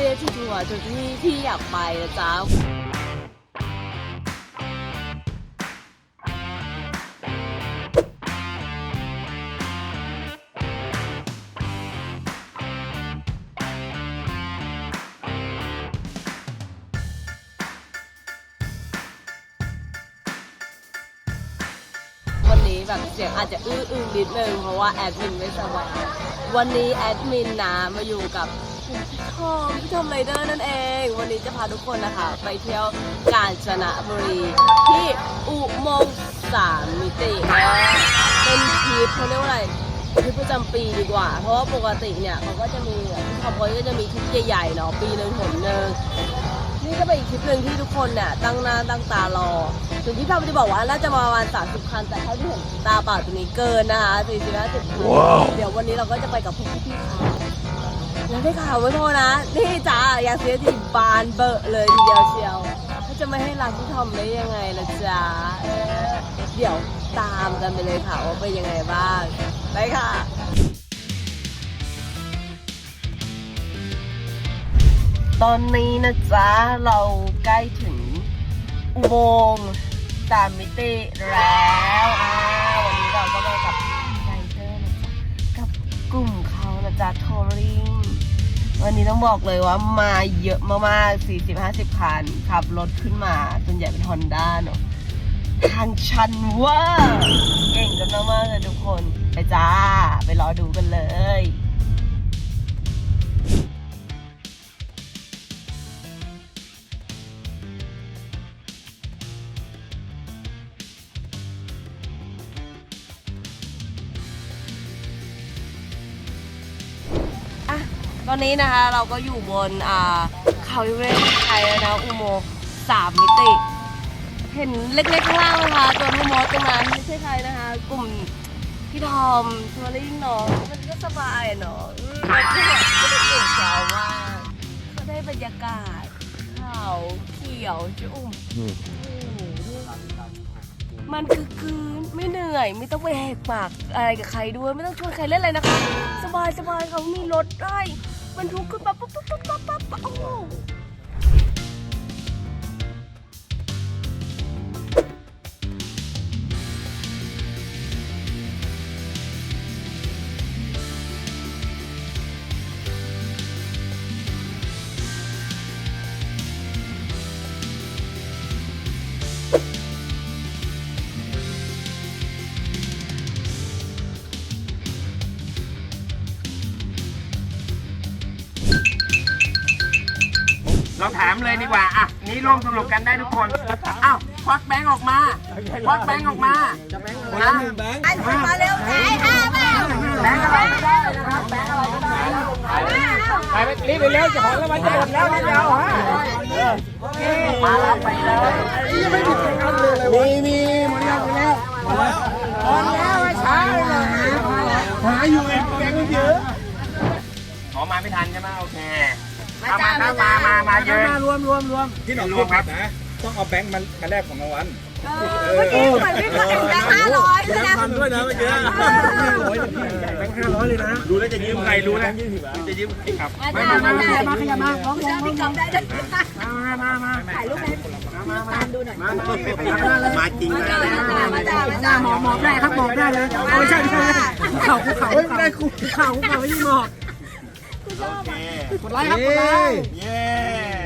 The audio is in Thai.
เฟ่ที่ทัวร์ทุกที่ที่อยากไปนะจ๊ะ แบบเสียงอาจจะอื้ออึงนิดนึงเพราะว่าแอดมินไม่สบายวันนี้แอดมินนะมาอยู่กับพี่ทอมพี่ทอมไรเดอร์นั่นเอง วันนี้จะพาทุกคนนะคะ ไปเที่ยวกาญจนบุรีที่อุโมงค์สามมิติเป็นทริปเขาเรียกว่าอะไรทริปประจำปีดีกว่า เพราะว่าปกติเนี่ยเขาก็จะมีพี่ทอมเขาก็จะมีทริปใหญ่ๆเนาะปีหนึ่งหนหนึ่ง เป็นอีกคลิปหนึ่งที่ทุกคนเนี่ยตั้งหน้าตั้งตารอถึงที่ทำจะบอกว่าน่าจะมาประมาณ30คัน แต่เท่าที่เห็นตาเปล่าตรงนี้เกินนะคะ40 50คันเดี๋ยววันนี้เราก็จะไปกับพวกพี่ๆเขาแล้วได้ข่าวไม่พอนะนี่จ้าอยากเสียทีบานเบอะเลยทีเดียวเชียวเขาจะไม่ให้รักพี่ทอมได้ยังไงล่ะจ๊ะเออเดี๋ยวตามกันไปเลยค่ะว่าเป็นยังไงบ้างไปค่ะ ตอนนี้นะจ๊ะ เราใกล้ถึงอุโมงค์สามมิติแล้วอ่าวันนี้เราก็มากับไรเดอร์นะจ๊ะ กับกลุ่มเขานะจ๊ะทัวริงวันนี้ต้องบอกเลยว่ามาเยอะมากๆ 40-50 คันขับรถขึ้นมาส่วนใหญ่เป็นฮอนด้าเนอะทางชันว่าเก่งกันมากๆเลยทุกคน ไปจ้า ไปรอดูกันเลย ตอนนี้นะคะเราก็อยู่บนอ่าเขาเรนไทยแล้วนะอุโมงค์สามมิติ เห็นเล็กๆข้างล่างนะคะตัวพ่อมดตรงนั้นไม่ใช่ใครนะคะ กลุ่มพี่ทอมทัวริงเนาะมันก็สบายเนาะอืมแล้วก็แบบก็ได้เก่งแซวมากเขาได้บรรยากาศเขาเขียวชุ่มมันคือคืนไม่เหนื่อยไม่ต้องไปแหกปากอะไรกับใครด้วย ไม่ต้องชวนใครเล่นอะไรนะคะ สบายสบายเขามีรถได้ บรรทุกขึ้นมาปุ๊บปุ๊บปุ๊บปุ๊บปุ๊บโอ้ เราถามเลยดีกว่า อะ นี้ร่วมสรุปกันได้ทุกคน อ้าวควักแบงค์ออกมาควักแบงค์ออกมานะมาเร็วไอ้ห้าแม่แบงค์อะไรก็ได้นะครับ แบงค์อะไรก็ได้ไปรีบไปเร็วจะของรางวัลจะหมดแล้วนิดเดียวฮะมารับไปเลยมีมีหมดแล้วหมดแล้วหมดแล้วช้าเลยหาอยู่ไงแบงค์เยอะขอมาไม่ทันใช่ไหมโอเค เอามาครับมามามาเยอะมารวมรวมรวมที่หนองพูดครับนะต้องเอาแบงค์มันมาแลกของรางวัลเมื่อกี้เหมือนพี่คนแบงค์ห้าร้อยเลยนะพันด้วยนะเมื่อกี้แบงค์ห้าร้อยเลยนะดูแล้วจะยืมใครรู้นะจะยืมใครครับมาจ้ามาจ้ามาขยับมาของจ้าพี่กำได้ด้วยมามามาถ่ายรูปให้ตามดูหน่อยมามาจริงมานะจ้ามาจ้ามาจ้าหมอบหมอบได้ครับหมอบได้เลยไม่ใช่ไม่ใช่เข่าภูเขาไม่ได้ภูเขาภูเขาไม่ใช่หมอบ คุณชอบอะ กดไลค์ครับกดไลค์